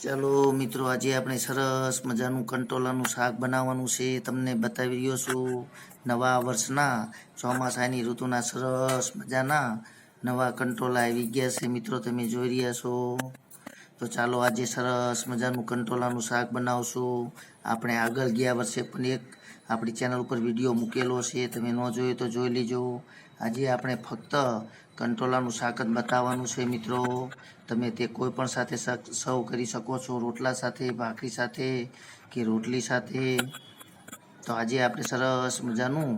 ચાલો મિત્રો, આજે આપણે સરસ મજાનું કંટોલાનું શાક બનાવવાનું છે. તમને બતાવી રહ્યો છું નવા વર્ષના ચોમાસાની ઋતુના સરસ મજાના નવા કંટોલા આવી ગયા છે. મિત્રો, તમે જોઈ રહ્યા છો. તો ચાલો આજે સરસ મજાનું કંટોલાનું શાક બનાવશું. આપણે આગળ ગયા વર્ષે પણ એક આપણી ચેનલ ઉપર વીડિયો મૂકેલો છે, તમે ન જોયો તો જોઈ લેજો. આજે આપણે ફક્ત કંટોલાનું શાક જ બતાવવાનું છે, મિત્રો. તમે તે કોઈ પણ સાથે સર્વ કરી શકો છો, રોટલા સાથે, ભાખરી સાથે કે રોટલી સાથે. તો આજે આપણે સરસ મજાનું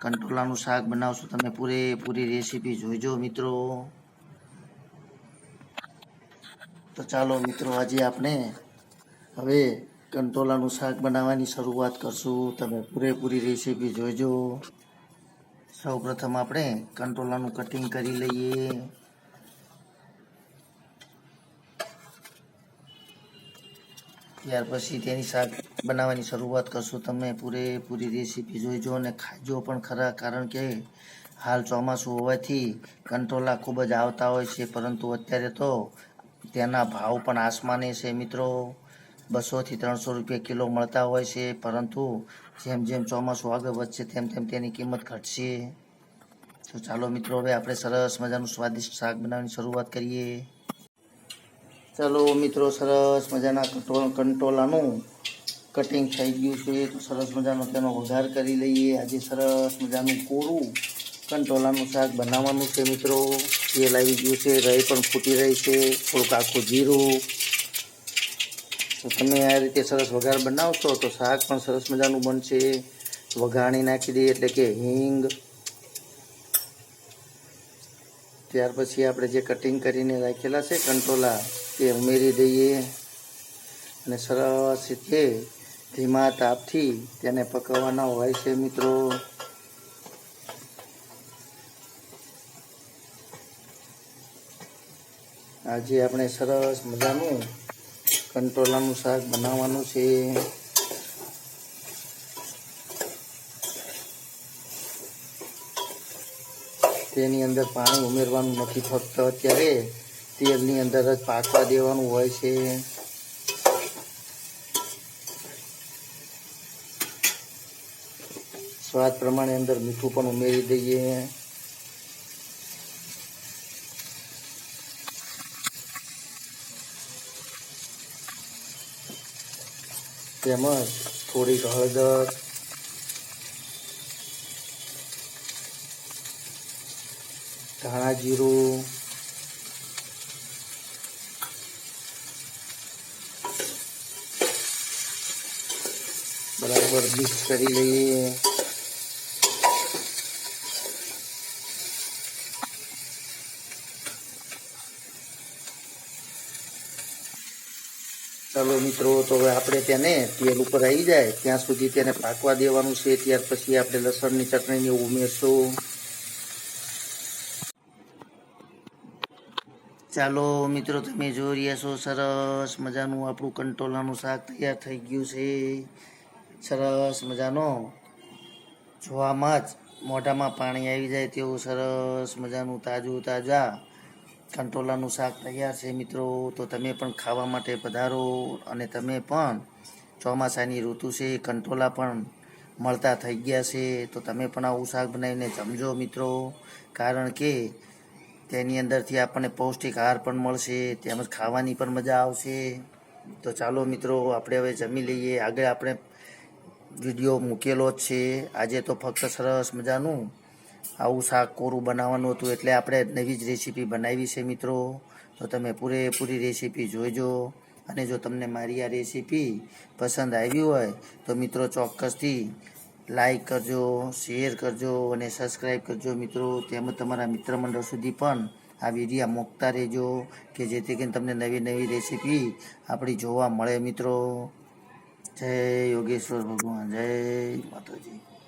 કંટોલાનું શાક બનાવશું. તમે પૂરેપૂરી રેસીપી જોઈજો, મિત્રો. તો ચાલો, મિત્રો, આજે આપણે હવે કંટોલાનું શાક બનાવવાની શરૂઆત કરશું. તમે પૂરેપૂરી રેસીપી જોઈજો સૌ પ્રથમ આપણે કંટોલાનું કટિંગ કરી લઈએ. ત્યાર પછી તેની શાક બનાવવાની શરૂઆત કરશું. તમે પૂરેપૂરી રેસીપી જોઈજો અને ખાજો પણ ખરા, કારણ કે હાલ ચોમાસું હોવાથી કંટોલા ખૂબ જ આવતા હોય છે. પરંતુ અત્યારે તો તેના ભાવ પણ આસમાને છે, મિત્રો. બસોથી ત્રણસો રૂપિયા કિલો મળતા હોય છે, પરંતુ જેમ જેમ ચોમાસું આગળ વધશે, તેમ તેમ તેની કિંમત ઘટશે. તો ચાલો મિત્રો, હવે આપણે સરસ મજાનું સ્વાદિષ્ટ શાક બનાવવાની શરૂઆત કરીએ. ચાલો મિત્રો, સરસ મજાના કંટોળ કંટોલાનું કટિંગ થઈ ગયું છે. તો સરસ મજાનો તેનો વઘાર કરી લઈએ. આજે સરસ મજાનું કોરું કંટોલાનું શાક બનાવવાનું છે મિત્રો. તેલ આવી ગયું છે રહી પણ ફૂટી રહી છે. થોડુંક આખું જીરું તો તમે આ રીતે સરસ વઘાર બનાવશો તો શાક પણ સરસ મજાનું બનશે. વઘાણી નાખી દઈએ એટલે કે હિંગ. ત્યાર પછી આપણે જે કટિંગ કરીને રાખેલા છે કંટોલા તે ઉમેરી દઈએ. અને સરસ રીતે ધીમા તાપથી તેને પકવવાના હોય છે મિત્રો. આજે આપણે સરસ મજાનું કંટોલાનું શાક બનાવવાનું છે. તેની અંદર પાણી ઉમેરવાનું નથી ફક્ત અત્યારે, તેલની અંદર જ પાકવા દેવાનું હોય છે. સ્વાદ પ્રમાણે અંદર મીઠું પણ ઉમેરી દઈએ. તેમજ થોડીક હળદર. ધાણા જીરું. બરાબર મિક્સ કરી લઈએ. ચાલો મિત્રો, તો હવે આપણે તેને તેલ ઉપર આવી જાય. ત્યાં સુધી તેને પાકવા દેવાનું છે. ત્યાર પછી આપણે લસણની ચટણીને ઉમેરશું. ચાલો મિત્રો, તમે જોઈ રહ્યા છો, સરસ મજાનું આપણું કંટોલાનું શાક તૈયાર થઈ ગયું છે. સરસ મજાનો જોવામાં જ મોઢામાં પાણી આવી જાય તેવું સરસ મજાનું તાજું તાજા કંટોલાનું શાક તૈયાર છે મિત્રો, તો તમે પણ ખાવા માટે પધારો અને તમે પણ ચોમાસાની ઋતુ છે, કંટોલા પણ મળતા થઈ ગયા છે, તો તમે પણ આવું શાક બનાવીને જમજો મિત્રો, કારણ કે તેની અંદરથી આપણને પૌષ્ટિક આહાર પણ મળશે, તેમજ ખાવાની પણ મજા આવશે. તો ચાલો મિત્રો, આપણે હવે જમી લઈએ. આગળ આપણે વીડિયો મૂકેલો જ છે. આજે તો ફક્ત સરસ મજાનું આવું શાક કોરું બનાવવાનું હતું એટલે આપણે નવી જ રેસીપી બનાવી છે મિત્રો. તો તમે પૂરેપૂરી રેસીપી જોઈજો અને જો તમને મારી આ રેસીપી પસંદ આવી હોય તો મિત્રો ચોક્કસથી લાઈક કરજો, શેર કરજો અને સબસ્ક્રાઈબ કરજો મિત્રો. તેમજ તમારા મિત્રમંડળ સુધી પણ આ વિડીયા મૂકતા રહેજો કે જેથી કરીને તમને નવી નવી રેસીપી આપણી જોવા મળે મિત્રો. જય યોગેશ્વર ભગવાન, જય માતાજી.